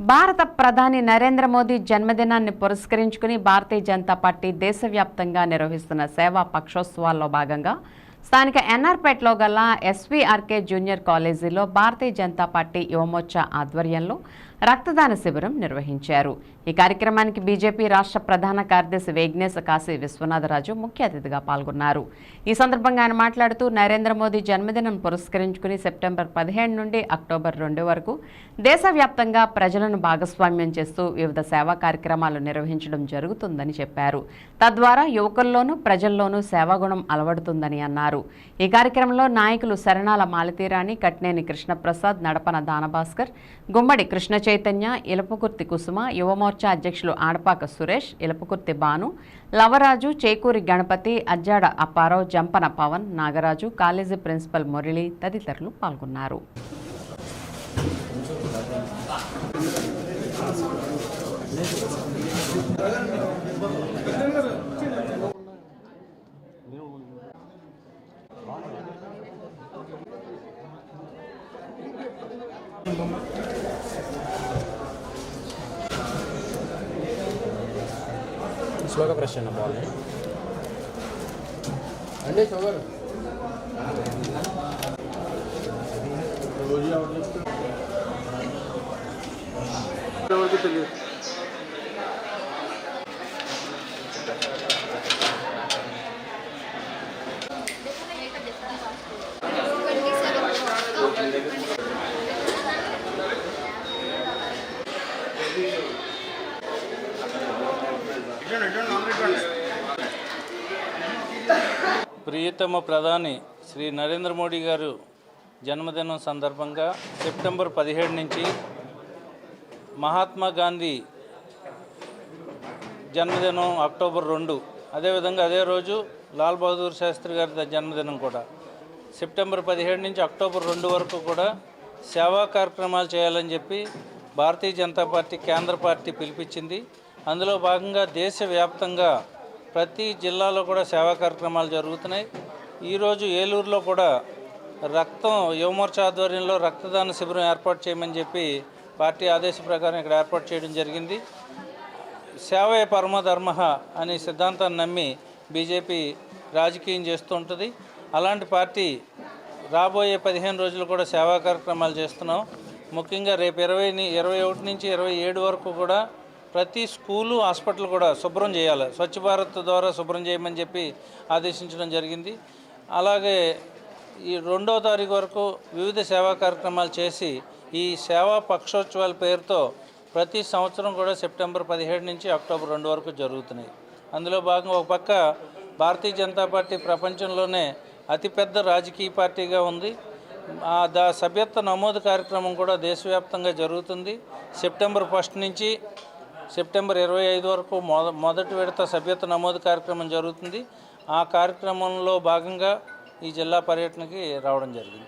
భారత ప్రధాని నరేంద్ర మోదీ జన్మదినాన్ని పురస్కరించుకుని భారతీయ జనతా పార్టీ దేశవ్యాప్తంగా నిర్వహిస్తున్న సేవా పక్షోత్సవాల్లో భాగంగా స్థానిక ఎన్ఆర్పేటలో గల ఎస్వీఆర్కే జూనియర్ కాలేజీలో భారతీయ జనతా పార్టీ యువమోర్చా ఆధ్వర్యంలో రక్తదాన శిబిరం నిర్వహించారు. ఈ కార్యక్రమానికి బీజేపీ రాష్ట్ర ప్రధాన కార్యదర్శి వేగ్నేశ కాశీ విశ్వనాథరాజు ముఖ్య అతిథిగా పాల్గొన్నారు. ఈ సందర్భంగా ఆయన మాట్లాడుతూ నరేంద్ర మోదీ జన్మదినం పురస్కరించుకుని సెప్టెంబర్ పదిహేను నుండి అక్టోబర్ రెండు వరకు దేశవ్యాప్తంగా ప్రజలను భాగస్వామ్యం చేస్తూ వివిధ సేవా కార్యక్రమాలు నిర్వహించడం జరుగుతుందని చెప్పారు. తద్వారా యువకుల్లోనూ ప్రజల్లోనూ సేవాగుణం అలవడుతుందని అన్నారు. ఈ కార్యక్రమంలో నాయకులు శరణాల మాలతీరాణి కట్నేని కృష్ణప్రసాద్ నడపన దానభాస్కర్ గుమ్మడి కృష్ణ చైతన్య ఇలపకుర్తి కుసుమ యువమోర్చా అధ్యక్షులు ఆడపాక సురేష్ ఇలపకుర్తి భాను లవరాజు చేకూరి గణపతి అజ్జాడ అప్పారావు జంపన పవన్ నాగరాజు కాలేజీ ప్రిన్సిపల్ మురళి తదితరులు పాల్గొన్నారు. స్లోగా ప్రెస్ చేయండి బాల్ అంటే షుగర్ ప్రియతమ ప్రధాని శ్రీ నరేంద్ర మోడీ గారు జన్మదినం సందర్భంగా సెప్టెంబర్ పదిహేడు నుంచి మహాత్మా గాంధీ జన్మదినం అక్టోబర్ రెండు. అదేవిధంగా అదే రోజు లాల్ బహదూర్ శాస్త్రి గారి జన్మదినం కూడా. సెప్టెంబర్ పదిహేడు నుంచి అక్టోబర్ రెండు వరకు కూడా సేవా కార్యక్రమాలు చేయాలని చెప్పి భారతీయ జనతా పార్టీ కేంద్ర పార్టీ పిలిపించింది. అందులో భాగంగా దేశవ్యాప్తంగా ప్రతి జిల్లాలో కూడా సేవా కార్యక్రమాలు జరుగుతున్నాయి. ఈరోజు ఏలూరులో కూడా రక్తం యువమోర్చ ఆధ్వర్యంలో రక్తదాన శిబిరం ఏర్పాటు చేయమని చెప్పి పార్టీ ఆదేశ ప్రకారం ఇక్కడ ఏర్పాటు చేయడం జరిగింది. సేవే పరమధర్మ అనే సిద్ధాంతాన్ని నమ్మి బీజేపీ రాజకీయం చేస్తూ ఉంటుంది. అలాంటి పార్టీ రాబోయే పదిహేను రోజులు కూడా సేవా కార్యక్రమాలు చేస్తున్నాం. ముఖ్యంగా రేపు ఇరవై ఇరవై ఒకటి నుంచి ఇరవై ఏడు వరకు కూడా ప్రతి స్కూలు హాస్పిటల్ కూడా శుభ్రం చేయాలి. స్వచ్ఛ భారత్ ద్వారా శుభ్రం చేయమని చెప్పి ఆదేశించడం జరిగింది. అలాగే ఈ రెండవ తారీఖు వరకు వివిధ సేవా కార్యక్రమాలు చేసి ఈ సేవా పక్షోత్సవాల పేరుతో ప్రతి సంవత్సరం కూడా సెప్టెంబర్ పదిహేడు నుంచి అక్టోబర్ రెండు వరకు జరుగుతున్నాయి. అందులో భాగంగా ఒక పక్క భారతీయ జనతా పార్టీ ప్రపంచంలోనే అతిపెద్ద రాజకీయ పార్టీగా ఉంది. దా సభ్యత్వ నమోదు కార్యక్రమం కూడా దేశవ్యాప్తంగా జరుగుతుంది. సెప్టెంబర్ ఫస్ట్ నుంచి సెప్టెంబర్ ఇరవై ఐదు వరకు మొద మొదటి విడత సభ్యత్వ నమోదు కార్యక్రమం జరుగుతుంది. ఆ కార్యక్రమంలో భాగంగా ఈ జిల్లా పర్యటనకి రావడం జరిగింది.